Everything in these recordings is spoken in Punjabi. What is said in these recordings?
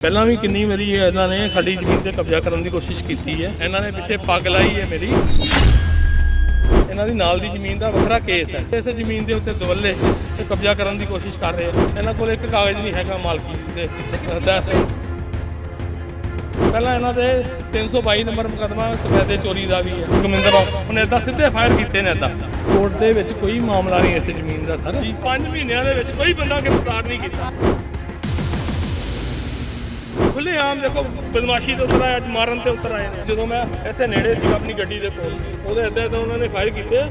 ਪਹਿਲਾਂ ਵੀ ਕਿੰਨੀ ਵਾਰੀ ਇਹਨਾਂ ਨੇ ਸਾਡੀ ਜ਼ਮੀਨ ਤੇ ਕਬਜ਼ਾ ਕਰਨ ਦੀ ਕੋਸ਼ਿਸ਼ ਕੀਤੀ ਹੈ। ਇਹਨਾਂ ਨੇ ਪਿੱਛੇ ਪੱਗ ਲਾਈ ਹੈ ਮੇਰੀ। ਇਹਨਾਂ ਦੀ ਨਾਲ ਦੀ ਜ਼ਮੀਨ ਦਾ ਵੱਖਰਾ ਕੇਸ ਹੈ। ਇਸ ਜ਼ਮੀਨ ਦੇ ਉੱਤੇ ਦਵੱਲੇ ਤੇ ਕਬਜ਼ਾ ਕਰਨ ਦੀ ਕੋਸ਼ਿਸ਼ ਕਰ ਰਹੇ ਆ ਇਹਨਾਂ ਕੋਲ ਇੱਕ ਕਾਗਜ਼ ਨਹੀਂ ਹੈਗਾ ਮਾਲਕੀ ਦੇ ਦਾ ਪਹਿਲਾਂ ਇਹਨਾਂ ਦੇ 322 ਨੰਬਰ ਮੁਕਦਮਾ ਸਫੈਦੇ ਚੋਰੀ ਦਾ ਵੀ ਹੈ। ਸੁਖਮਿੰਦਰ ਉਹਨੇ ਇਦਾਂ ਸਿੱਧੇ ਫਾਇਰ ਕੀਤੇ ਨੇ ਇਦਾਂ ਕੋਰਟ ਦੇ ਵਿੱਚ ਕੋਈ ਮਾਮਲਾ ਨਹੀਂ ਇਸ ਜ਼ਮੀਨ ਦਾ ਸਰ। 5 ਮਹੀਨਿਆਂ ਦੇ ਵਿੱਚ ਕੋਈ ਬੰਦਾ ਗ੍ਰਿਫਤਾਰ ਨਹੀਂ ਕੀਤਾ। ਖੁੱਲੇ ਆਮ ਦੇਖੋ ਬਦਮਾਸ਼ੀ ਤੋਂ ਉਤਰ ਆਇਆ ਅੱਜ ਮਾਰਨ ਤੇ ਉਤਰ ਆਏ ਨੇ। ਜਦੋਂ ਮੈਂ ਇੱਥੇ ਨੇੜੇ ਸੀ ਆਪਣੀ ਗੱਡੀ ਦੇ ਕੋਲ ਉਹਦੇ ਇੱਦਾਂ ਤਾਂ ਉਹਨਾਂ ਨੇ ਫਾਇਰ ਕੀਤੇ।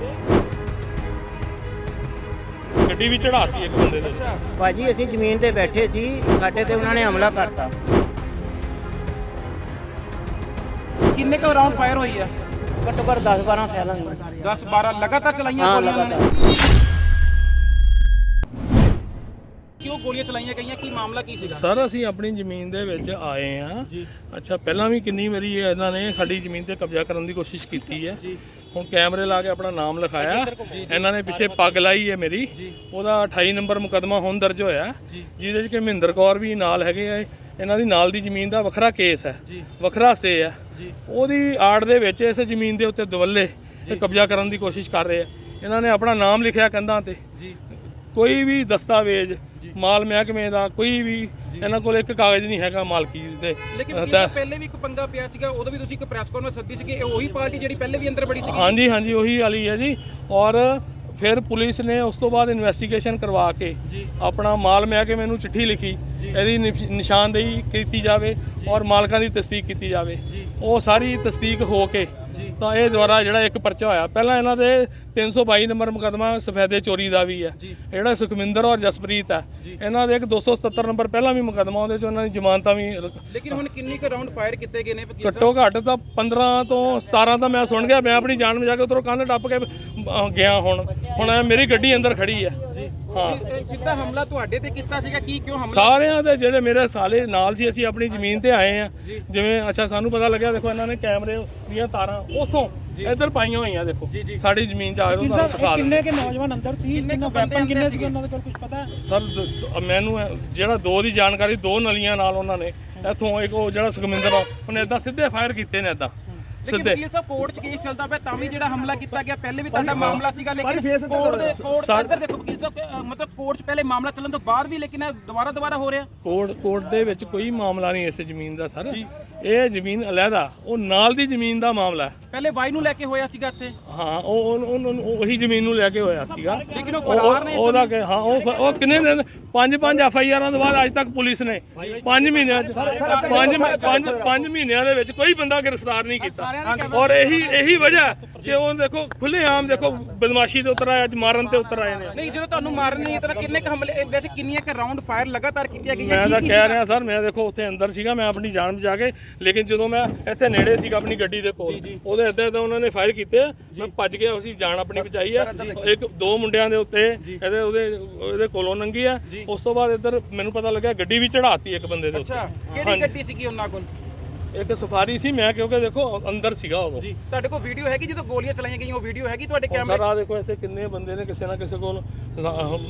ਗੱਡੀ ਵੀ ਚੜਾਤੀ ਇੱਕ ਬੰਦੇ ਦੇ ਭਾਜੀ ਅਸੀਂ ਜ਼ਮੀਨ ਤੇ ਬੈਠੇ ਸੀ ਸਾਡੇ ਤੇ ਉਹਨਾਂ ਨੇ ਹਮਲਾ ਕਰਤਾ। ਕਿੰਨੇ ਕੁ ਰਾਉਂਡ ਫਾਇਰ ਹੋਈ ਹੈ ਘੱਟੋ ਘੱਟ 10 12 ਫੈਲਾਂ ਹੋਈਆਂ। 10 12 ਲਗਾਤਾਰ ਚਲਾਈਆਂ ਹਾਂ ਗੋਲੀਆਂ ਉਹਨਾਂ ਨੇ? ਲਗਾਤਾਰ। ਕਿਉਂ ਗੋਲੀਆਂ ਚਲਾਈਆਂ ਗਈਆਂ? ਕੀ ਮਾਮਲਾ ਕੀ ਸੀਗਾ? ਸਰ ਅਸੀਂ ਆਪਣੀ ਜ਼ਮੀਨ ਦੇ ਵਿੱਚ ਆਏ ਆ ਅੱਛਾ ਪਹਿਲਾਂ ਵੀ ਕਿੰਨੀ ਵਾਰੀ ਇਹਨਾਂ ਨੇ ਸਾਡੀ ਜ਼ਮੀਨ ਤੇ ਕਬਜ਼ਾ ਕਰਨ ਦੀ ਕੋਸ਼ਿਸ਼ ਕੀਤੀ ਹੈ। ਹੁਣ ਕੈਮਰੇ ਲਾ ਕੇ ਆਪਣਾ ਨਾਮ ਲਿਖਾਇਆ। ਇਹਨਾਂ ਨੇ ਪਿੱਛੇ ਪੱਗ ਲਾਈ ਹੈ ਮੇਰੀ। ਉਹਦਾ 28 ਨੰਬਰ ਮੁਕਦਮਾ ਹੁਣ ਦਰਜ ਹੋਇਆ। ਜਿਹਦੇ 'ਚ ਕਿ ਮਹਿੰਦਰ ਕੌਰ ਵੀ ਨਾਲ ਹੈਗੇ ਆ। ਇਹਨਾਂ ਦੀ ਨਾਲ ਦੀ ਜ਼ਮੀਨ ਦਾ ਵੱਖਰਾ ਕੇਸ ਹੈ। ਵੱਖਰਾ ਸਟੇ ਹੈ। ਉਹਦੀ ਆੜ ਦੇ ਵਿੱਚ ਇਸ ਜ਼ਮੀਨ ਦੇ ਉੱਤੇ ਦਵੱਲੇ ਕਬਜ਼ਾ ਕਰਨ ਦੀ ਕੋਸ਼ਿਸ਼ ਕਰ ਰਹੇ ਆ। ਇਹਨਾਂ ਨੇ ਆਪਣਾ ਨਾਮ ਲਿਖਿਆ ਕੰਧਾਂ ਤੇ। ਕੋਈ ਵੀ ਦਸਤਾਵੇਜ਼ ਮਾਲ ਮਹਿਕਮੇ ਦਾ ਕੋਈ ਵੀ ਇਹਨਾਂ ਕੋਲ ਇੱਕ ਕਾਗਜ਼ ਨਹੀਂ ਹੈਗਾ ਮਾਲਕੀ ਦੇ। ਲੇਕਿਨ ਕੀ ਤਾਂ- ਪਹਿਲੇ ਵੀ ਇੱਕ ਪੰਗਾ ਪਿਆ ਸੀਗਾ ਉਦੋਂ ਵੀ ਤੁਸੀਂ ਇੱਕ ਪ੍ਰੈਸ ਕਾਨਫਰੰਸ ਸੱਦੀ ਸੀਗੀ ਇਹ ਉਹੀ ਪਾਰਟੀ ਜਿਹੜੀ ਪਹਿਲੇ ਵੀ ਅੰਦਰ ਬੜੀ ਸੀਗੀ? ਹਾਂਜੀ ਹਾਂਜੀ ਉਹੀ ਵਾਲੀ ਹੈ ਜੀ। ਔਰ ਫਿਰ ਪੁਲਿਸ ਨੇ ਉਸ ਤੋਂ ਬਾਅਦ ਇਨਵੈਸਟੀਗੇਸ਼ਨ ਕਰਵਾ ਕੇ ਆਪਣਾ ਮਾਲ ਮਹਿਕਮੇ ਨੂੰ ਚਿੱਠੀ ਲਿਖੀ ਇਹਦੀ ਨਿਸ਼- ਨਿਸ਼ਾਨਦੇਹੀ ਕੀਤੀ ਜਾਵੇ ਔਰ ਮਾਲਕਾਂ ਦੀ ਤਸਦੀਕ ਕੀਤੀ ਜਾਵੇ। ਉਹ ਸਾਰੀ ਤਸਦੀਕ ਹੋ ਕੇ ਤਾਂ ਇਹ ਦੁਆਰਾ ਜਿਹੜਾ ਇੱਕ ਪਰਚਾ ਹੋਇਆ। ਪਹਿਲਾਂ ਇਹਨਾਂ ਦੇ 322 ਨੰਬਰ ਮੁਕਦਮਾ ਸਫੈਦੇ ਚੋਰੀ ਦਾ ਵੀ ਹੈ। ਜਿਹੜਾ ਸੁਖਮਿੰਦਰ ਔਰ ਜਸਪ੍ਰੀਤ ਹੈ। ਇਹਨਾਂ ਦੇ ਇੱਕ 277 ਨੰਬਰ ਪਹਿਲਾਂ ਵੀ ਮੁਕਦਮਾ ਉਹਦੇ ਚ ਉਹਨਾਂ ਦੀ ਜ਼ਮਾਨਤਾਂ ਵੀ ਲੇਕਿਨ ਹੁਣ ਕਿੰਨੀ ਕੁ ਰਾਉਂਡ ਫਾਇਰ ਕੀਤੇ ਗਏ ਨੇ? ਘੱਟੋ ਘੱਟ ਤਾਂ 15 ਤੋਂ 17 ਤਾਂ ਮੈਂ ਸੁਣ ਗਿਆ ਮੈਂ ਆਪਣੀ ਜਾਨ ਬਚਾ ਕੇ ਉਧਰੋਂ ਕੰਧ ਟੱਪ ਕੇ ਗਿਆ ਹੁਣ। ਹੁਣ ਮੇਰੀ ਗੱਡੀ ਅੰਦਰ ਖੜੀ ਹੈ। ਹਾਂ ਸਿੱਧਾ ਹਮਲਾ ਤੁਹਾਡੇ ਤੇ ਕੀਤਾ ਸੀਗਾ ਕੀ ਕਿਉਂ ਹਮਲਾ? ਸਾਰਿਆਂ ਦੇ ਜਿਹੜੇ ਮੇਰੇ ਸਾਲੇ ਨਾਲ ਸੀ ਅਸੀਂ ਆਪਣੀ ਜ਼ਮੀਨ ਤੇ ਆਏ ਆ। ਜਿਵੇਂ ਅੱਛਾ ਸਾਨੂੰ ਪਤਾ ਲੱਗਿਆ ਦੇਖੋ ਇਹਨਾਂ ਨੇ ਕੈਮਰੇ ਦੀਆਂ ਤਾਰਾਂ ਉਥੋਂ ਇੱਧਰ ਪਾਈਆਂ ਹੋਈਆਂ ਦੇਖੋ। ਸਾਡੀ ਜ਼ਮੀਨ ਚ ਆਏ ਤੋਂ ਤੁਹਾਨੂੰ ਦਿਖਾ ਦਿੰਦੇ। ਕੇ ਨੌਜਵਾਨ ਅੰਦਰ ਸੀ? ਕਿੰਨੇ ਵੈਪਨ ਕਿੰਨੇ ਸੀ? ਉਹਨਾਂ ਦੇ ਕੋਲ ਕੁਝ ਪਤਾ? ਸਰ ਮੈਨੂੰ ਜਿਹੜਾ ਦੋ ਦੀ ਜਾਣਕਾਰੀ ਦੋ ਨਲੀਆਂ ਨਾਲ ਉਹਨਾਂ ਨੇ ਇੱਥੋਂ ਇੱਕ ਉਹ ਜਿਹੜਾ ਸੁਖਮਿੰਦਰ ਆ, ਉਹਨੇ ਇਦਾਂ ਸਿੱਧੇ ਫਾਇਰ ਕੀਤੇ ਨੇ ਇਦਾਂ ਲੇਕਿਨ ਸਿੱਧੇ। ਵਕੀਲ ਸਾਹਿਬ ਕੋਰਟ 'ਚ ਕੇਸ ਚੱਲਦਾ ਪਿਆ ਤਾਂ ਵੀ ਜਿਹੜਾ ਹਮਲਾ ਕੀਤਾ ਗਿਆ ਪਹਿਲੇ ਵੀ ਤੁਹਾਡਾ ਮਾਮਲਾ ਸੀਗਾ ਲੇਕਿਨ ਕੋਰਟ ਦੇ ਕੋਰਟ ਸਰ- ਇੱਧਰ ਦੇਖੋ ਵਕੀਲ ਸਾਹਿਬ ਅਹ, ਮਤਲਬ ਕੋਰਟ 'ਚ ਪਹਿਲੇ ਮਾਮਲਾ ਚੱਲਣ ਤੋਂ ਬਾਅਦ ਵੀ ਲੇਕਿਨ ਇਹ ਦੁਬਾਰਾ ਦੁਬਾਰਾ ਹੋ ਰਿਹਾ। ਕੋਰਟ ਕੋਰਟ ਦੇ ਵਿੱਚ ਕੋਈ ਮਾਮਲਾ ਨਹੀਂ ਇਸ ਜ਼ਮੀਨ ਦਾ ਸਰ। ਇਹ ਜ਼ਮੀਨ ਅਲੱਗਾ ਉਹ ਨਾਲ ਦੀ ਜ਼ਮੀਨ ਦਾ ਮਾਮਲਾ ਹੈ। ਪਹਿਲੇ ਬਾਈ ਨੂੰ ਲੈ ਕੇ ਹੋਇਆ ਸੀਗਾ ਇੱਥੇ। ਹਾਂ ਉਹ ਉਹ- ਉਹ- ਉਹ- ਉਹੀ ਜ਼ਮੀਨ ਨੂੰ ਲੈ ਕੇ ਹੋਇਆ ਸੀਗਾ। ਲੇਕਿਨ ਉਹ ਉਹ- ਫਰਾਰ ਨੇ ਇਸ ਉਹਦਾ ਕਿ- ਹਾਂ ਉਹ ਫ- ਉਹ ਕਿੰਨੇ ਦਿਨ ਪੰਜ ਪੰਜ ਐਫ ਆਈ ਆਰਾਂ ਤੋਂ ਬਾਅਦ ਅੱਜ ਤੱਕ ਪੁਲਿਸ ਨੇ। ਪੰਜ ਮਹੀਨਿਆਂ ਚ ਪੰਜ ਪੰਜ ਪੰਜ ਮਹੀਨਿਆਂ ਦੇ ਵਿੱਚ ਕੋਈ ਬੰਦਾ ਗ੍ਰਿਫਤਾਰ ਨਹੀਂ ਕੀਤਾ। ਔਰ ਇਹੀ ਇਹੀ ਵਜ੍ਹਾ ਕਿ ਉਹ ਦੇਖੋ ਖੁੱਲੇ ਆਮ ਦੇਖੋ ਬਦਮਾਸ਼ੀ ਤੇ ਉਤਰ ਆਏ ਅੱਜ ਮਾਰਨ ਤੇ ਉਤਰ ਆਏ ਨੇ। ਨਹੀਂ ਜਦੋਂ ਤੁਹਾਨੂੰ ਮਾਰਨ ਨਹੀਂ ਤਾਂ ਕਿੰਨੇ ਕੁ ਹਮਲੇ ਵੈਸੇ ਕਿੰਨੀਆਂ ਕੁ ਰਾਉਂਡ ਫਾਇਰ ਲਗਾਤਾਰ ਕੀਤੀਆਂ ਗਈਆਂ ਮੈਂ ਤਾਂ ਕਹਿ ਰਿਹਾ ਸਰ ਮੈਂ ਦੇਖੋ ਉੱਥੇ ਅੰਦਰ ਸੀਗਾ ਮੈਂ ਆਪਣੀ ਜਾਨ ਬਚਾ ਕੇ ਲੇਕਿਨ ਜਦੋਂ ਮੈਂ ਇੱਥੇ ਨੇੜੇ ਸੀਗਾ ਆਪਣੀ ਗੱਡੀ ਦੇ ਕੋਲ ਉਹਦੇ ਇੱਦਾਂ ਤਾਂ ਉਹਨਾਂ ਨੇ ਫਾਇਰ ਕੀਤੇ ਮੈਂ ਭੱਜ ਗਿਆ ਅਸੀਂ ਜਾਨ ਆਪਣੀ ਬਚਾਈ ਹੈ ਇੱਕ ਦੋ ਮੁੰਡਿਆਂ ਦੇ ਉੱਤੇ ਇਹਦੇ ਉਹਦੇ ਉਹਦੇ ਕੋਲੋਂ ਨੰਗੀ ਆ। ਉਸ ਤੋਂ ਬਾਅਦ ਇੱਧਰ ਮੈਨੂੰ ਪਤਾ ਲੱਗਿਆ ਗੱਡੀ ਵੀ ਚੜਾਤੀ ਇੱਕ ਬੰਦੇ ਦੇ ਅੱਛਾ ਉੱਤੇ ਕਿਹੜੀ ਗੱਡੀ ਸੀਗੀ ਉਹਨਾਂ ਕੋਲ? ਇੱਕ ਸਫਾਰੀ ਸੀ ਮੈਂ ਕਿਉਂਕਿ ਦੇਖੋ ਅੰਦਰ ਸੀਗਾ ਉਹ। ਜੀ ਤੁਹਾਡੇ ਕੋਲ ਵੀਡੀਓ ਹੈਗੀ? ਜਦੋਂ ਗੋਲੀਆਂ ਚਲਾਈਆਂ ਗਈਆਂ ਉਹ ਵੀਡੀਓ ਹੈਗੀ ਤੁਹਾਡੇ ਕੈਮਰੇ ਸਰ ਆ ਦੇਖੋ ਐਸੇ ਕਿੰਨੇ ਬੰਦੇ ਨੇ ਕਿਸੇ ਨਾ ਕਿਸੇ ਕੋਲ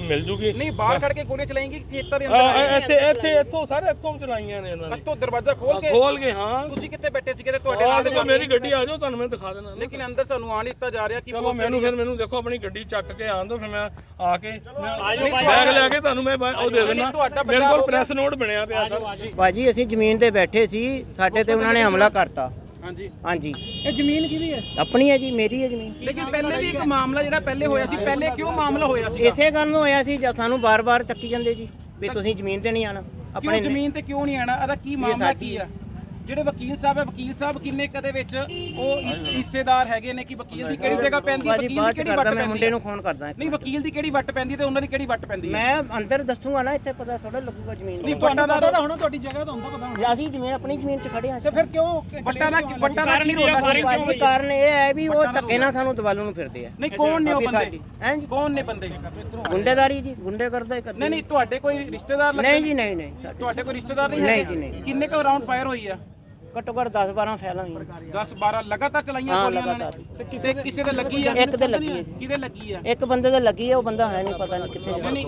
ਮਿਲ ਜੂਗੀ। ਨਹੀਂ ਬਾਹਰ ਖੜ ਕੇ ਗੋਲੀਆਂ ਚਲਾਈਆਂ ਖੇਤਾਂ ਦੇ ਅੰਦਰ ਇੱਥੇ ਇੱਥੇ ਇੱਥੋਂ ਸਾਰੇ ਇੱਥੋਂ ਚਲਾਈਆਂ ਨੇ ਇਹਨਾਂ ਨੇ। ਅੱਤੋਂ ਦਰਵਾਜ਼ਾ ਖੋਲ ਕੇ? ਖੋਲ ਕੇ ਹਾਂ। ਤੁਸੀਂ ਕਿੱਥੇ ਬੈਠੇ ਸੀਗੇ ਤੇ ਤੁਹਾਡੇ ਨਾਲ ਦੇਖੋ ਮੇਰੀ ਗੱਡੀ ਆ ਜਾਓ ਤੁਹਾਨੂੰ ਮੈਂ ਦਿਖਾ ਦੇਣਾ ਲੇਕਿਨ ਅੰਦਰ ਸਾਨੂੰ ਆਣ ਦਿੱਤਾ ਜਾ ਰਿਹਾ ਕਿ ਚਲੋ ਮੈਨੂੰ ਫਿਰ ਮੈਨੂੰ ਦੇਖੋ ਆਪਣੀ ਗੱਡੀ ਚੱਕ ਕੇ ਆਣ ਦੋ ਫਿਰ ਮੈਂ ਆ ਕੇ ਬੈਗ ਲੈ ਕੇ ਤੁਹਾਨੂੰ ਮੈਂ ਉਹ ਦੇ ਦੇਣਾ ਮੇਰੇ ਕੋਲ। ਪ੍ਰੈਸ ਨੋਟ ਬਣਿਆ ਪਿਆ ਸਰ। ਭਾਜੀ ਅਸੀਂ ਜ਼ਮੀਨ ਤੇ ਬੈਠੇ ਸੀ ਸਾਡੇ ਤੇ ਉਹਨਾਂ ਨੇ ਹਮਲਾ ਕਰਤਾ। ਹਾਂਜੀ। ਹਾਂਜੀ। ਇਹ ਜ਼ਮੀਨ ਕਿਹਦੀ ਹੈ? ਆਪਣੀ ਹੈ ਜੀ ਮੇਰੀ ਹੈ ਜ਼ਮੀਨ। ਲੇਕਿਨ ਪਹਿਲੇ ਵੀ ਇੱਕ ਮਾਮਲਾ ਜਿਹੜਾ ਪਹਿਲੇ ਹੋਇਆ ਸੀ ਪਹਿਲੇ ਕਿਉਂ ਮਾਮਲਾ ਹੋਇਆ ਸੀ ਇਸੇ ਗੱਲ ਨੂੰ ਹੋਇਆ ਸੀ ਜਦ ਸਾਨੂੰ ਬਾਰ-ਬਾਰ ਚੱਕੀ ਜਾਂਦੇ ਜੀ ਵੀ ਤੁਸੀਂ ਜ਼ਮੀਨ ਤੇ ਨਹੀਂ ਆਣਾ ਕਿਉਂ ਆਪਣੇ ਜ਼ਮੀਨ ਤੇ ਕਿਉਂ ਨਹੀਂ ਆਣਾ ਇਹਦਾ ਕੀ ਮਾਮਲਾ ਕੀ ਆ? ਜਿਹੜੇ ਵਕੀਲ ਸਾਹਿਬ ਹੈ ਵਕੀਲ ਸਾਹਿਬ ਕਿੰਨੇ ਕਦੇ ਵਿੱਚ ਉਹ ਹਿੱਸ- ਹਿੱਸੇਦਾਰ ਹੈਗੇ ਨੇ ਕਿ ਵਕੀਲ ਦੀ ਕਿਹੜੀ ਜਗ੍ਹਾ ਪੈਂਦੀ ਹੈ ਵਕੀਲ ਦੀ ਕਿਹੜੀ ਵੱਟ ਮੈਂ ਮੁੰਡੇ ਹੈ? ਨੂੰ ਫੋਨ ਕਰਦਾ ਨਹੀਂ ਵਕੀਲ ਦੀ ਕਿਹੜੀ ਵੱਟ ਪੈਂਦੀ ਹੈ ਤੇ ਉਹਨਾਂ ਦੀ ਕਿਹੜੀ ਵੱਟ ਪੈਂਦੀ ਹੈ? ਮੈਂ ਅੰਦਰ ਦੱਸੂਗਾ ਨਾ ਇੱਥੇ ਪਤਾ ਥੋੜਾ ਲੱਗੂਗਾ ਜ਼ਮੀਨ ਦਾ। ਵੱਟਾਂ ਦਾ ਪਤਾ ਤਾਂ ਹੋਣਾ ਤੁਹਾਡੀ ਜਗ੍ਹਾ ਤਾਂ ਹੁੰਦਾ ਪਤਾ ਹੋਣਾ। ਅਸੀਂ ਜ਼ਮੀਨ ਆਪਣੀ ਜ਼ਮੀਨ 'ਚ ਖੜੇ ਹਾਂ ਤੇ ਫਿਰ ਕਿਉਂ ਵੱਟਾਂ ਦਾ ਵੱਟਾਂ ਦਾ ਕੀ ਰੋਲ ਹੈ ਕਾਰਨ ਇਹ ਹੈ ਵੀ ਉਹ ਧੱਕੇ ਨਾਲ ਸਾਨੂੰ ਦਵਾਲੂ ਨੂੰ ਫਿਰਦੇ ਆ। ਨਹੀਂ ਕੌਣ ਨੇ ਉਹ ਬੰਦੇ? ਹੈ ਜੀ? ਕੌਣ ਨੇ ਬੰਦੇ? ਗੁੰਡੇਦਾਰੀ ਜੀ ਗੁੰਡੇ ਕਰਦੇ ਹੀ ਕਰਦੇ ਨਹੀਂ ਨਹੀਂ ਤੁਹਾਡੇ ਕੋਈ ਰਿਸ਼ਤੇਦਾਰ ਨਹੀਂ ਜੀ ਨਹੀਂ ਨਹੀਂ ਤੁਹਾਡੇ ਕੋਈ ਰਿਸ਼ਤੇਦਾਰ ਨਹੀਂ ਨਹੀਂ ਹੈਗੇ? ਜੀ, ਨਹੀਂ। ਕਿੰਨੇ ਕੁ ਰਾਉਂਡ ਫਾਇਰ ਹੋਈ ਆ? ਘੱਟੋ ਘੱਟ 10 12 ਫੈਲਾਂ ਹੋਈਆਂ 10 12 ਲਗਾਤਾਰ ਚਲਾਈਆਂ ਹਾਂ, ਗੋਲੀਆਂ ਨੇ। ਤੇ ਕਿਸੇ ਕਿਸੇ ਦੇ ਲੱਗੀ ਆ? ਇੱਕ ਤੇ ਲੱਗੀ ਹੈ। ਜੀ ਕਿਹਦੇ ਲੱਗੀ ਆ? ਇੱਕ ਬੰਦੇ ਦੇ ਲੱਗੀ ਹੈ ਉਹ ਬੰਦਾ ਹੈ ਨਹੀਂ ਪਤਾ ਨਹੀਂ ਕਿੱਥੇ ਨਹੀਂ ਨਹੀਂ